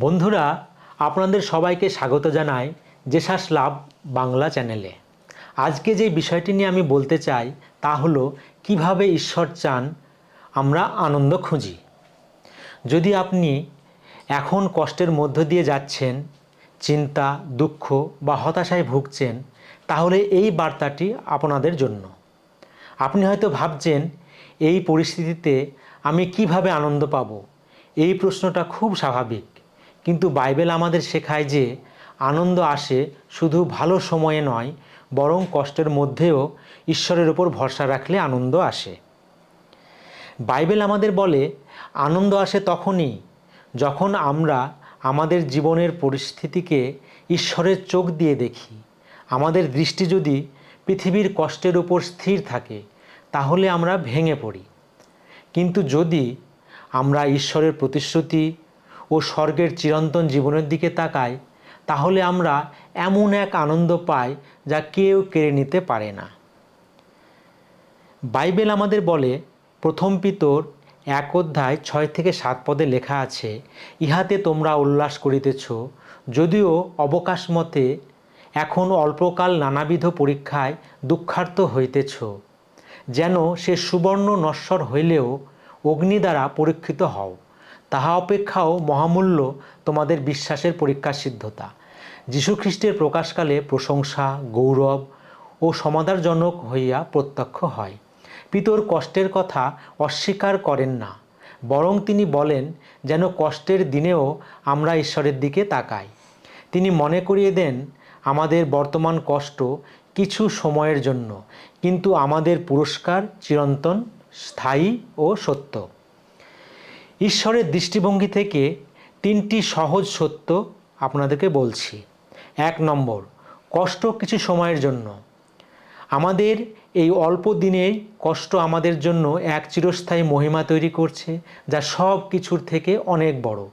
বন্ধুরা, আপনাদের সবাইকে স্বাগত জানাই জেসাস লাভ বাংলা চ্যানেলে। আজকে যে বিষয়টি নিয়ে আমি বলতে চাই, তা হলো, কীভাবে ঈশ্বর চান, আমরা আনন্দ খুঁজি। যদি আপনি এখন কষ্টের মধ্য দিয়ে যাচ্ছেন, চিন্তা, দুঃখ বা হতাশায় ভুগছেন, তাহলে এই বার্তাটি আপনাদের জন্য। আপনি হয়তো ভাবছেন, এই পরিস্থিতিতে আমি কীভাবে আনন্দ পাব? এই প্রশ্নটা খুব স্বাভাবিক। কিন্তু বাইবেল আমাদের শেখায় যে আনন্দ আসে শুধু ভালো সময়ে নয়, বরং কষ্টের মধ্যেও ঈশ্বরের ওপর ভরসা রাখলে আনন্দ আসে। বাইবেল আমাদের বলে, আনন্দ আসে তখনই যখন আমরা আমাদের জীবনের পরিস্থিতিকে ঈশ্বরের চোখ দিয়ে দেখি। আমাদের দৃষ্টি যদি পৃথিবীর কষ্টের উপর স্থির থাকে, তাহলে আমরা ভেঙে পড়ি। কিন্তু যদি আমরা ঈশ্বরের প্রতিশ্রুতি ও স্বর্গের চিরন্তন জীবনের দিকে তাকাই তাহলে আমরা এমন এক আনন্দ পাই যা কেউ কেড়ে নিতে পারে না। বাইবেল আমাদের বলে, প্রথম পিতর এক অধ্যায় ছয় থেকে সাত পদে লেখা আছে, ইহাতে তোমরা উল্লাস করিতেছ, যদিও অবকাশ মতে এখন অল্পকাল নানাবিধ পরীক্ষায় দুঃখার্ত হইতেছ, যেন সে সুবর্ণ নশ্বর হইলেও অগ্নি দ্বারা পরীক্ষিত হও। তাহা অপেক্ষাও মহামূল্য তোমাদের বিশ্বাসের পরীক্ষা সিদ্ধতা। যীশুখ্রিস্টের প্রকাশকালে প্রশংসা, গৌরব ও সমাদারজনক হইয়া প্রত্যক্ষ হয়। পিতর কষ্টের কথা অস্বীকার করেন না, বরং তিনি বলেন, যেন কষ্টের দিনেও আমরা ঈশ্বরের দিকে তাকাই। তিনি মনে করিয়ে দেন, আমাদের বর্তমান কষ্ট কিছু সময়ের জন্য, কিন্তু আমাদের পুরস্কার চিরন্তন, স্থায়ী ও সত্য। ঈশ্বরের দৃষ্টিভঙ্গি থেকে তিনটি সহজ সত্য আপনাদেরকে বলছি। এক নম্বর, কষ্ট কিছু সময়ের জন্য। আমাদের এই অল্প দিনেই কষ্ট আমাদের জন্য এক চিরস্থায়ী মহিমা তৈরি করছে, যা সব কিছুর থেকে অনেক বড়।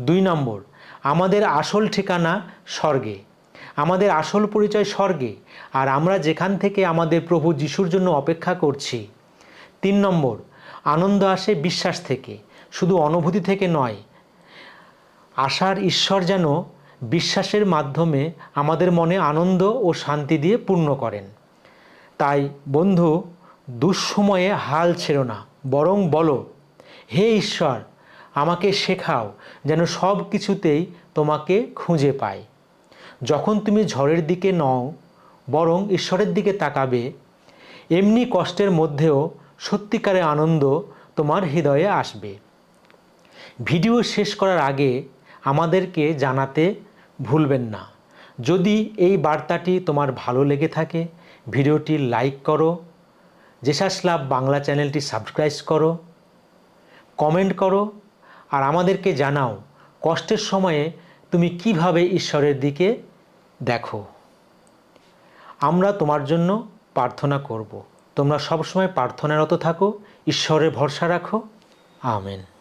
দুই নম্বর, আমাদের আসল ঠিকানা স্বর্গে। আমাদের আসল পরিচয় স্বর্গে, আর আমরা যেখান থেকে আমাদের প্রভু যিশুর জন্য অপেক্ষা করছি। তিন নম্বর, আনন্দ আসে বিশ্বাস থেকে। শুধু অনুভূতি থেকে নয়, আশার ঈশ্বর যেন বিশ্বাসের মাধ্যমে আমাদের মনে আনন্দ ও শান্তি দিয়ে পূর্ণ করেন। তাই বন্ধু, দুঃসময়ে হাল ছেড়ো না, বরং বলো, হে ঈশ্বর, আমাকে শেখাও যেন সব কিছুতেই তোমাকে খুঁজে পাই। যখন তুমি ঝড়ের দিকে নও, বরং ঈশ্বরের দিকে তাকাবে, এমনি কষ্টের মধ্যেও সত্যিকারের আনন্দ তোমার হৃদয়ে আসবে। ভিডিও শেষ করার আগে আমাদেরকে জানাতে ভুলবেন না। যদি এই বার্তাটি তোমার ভালো লেগে থাকে, ভিডিওটি লাইক করো জেসাস লাভ বাংলা চ্যানেলটি সাবস্ক্রাইব করো, কমেন্ট করো, আর আমাদেরকে জানাও কষ্টের সময়ে তুমি কীভাবে ঈশ্বরের দিকে দেখো। আমরা তোমার জন্য প্রার্থনা করব। তোমরা সবসময় প্রার্থনারত থাকো ঈশ্বরে ভরসা রাখো। আমেন।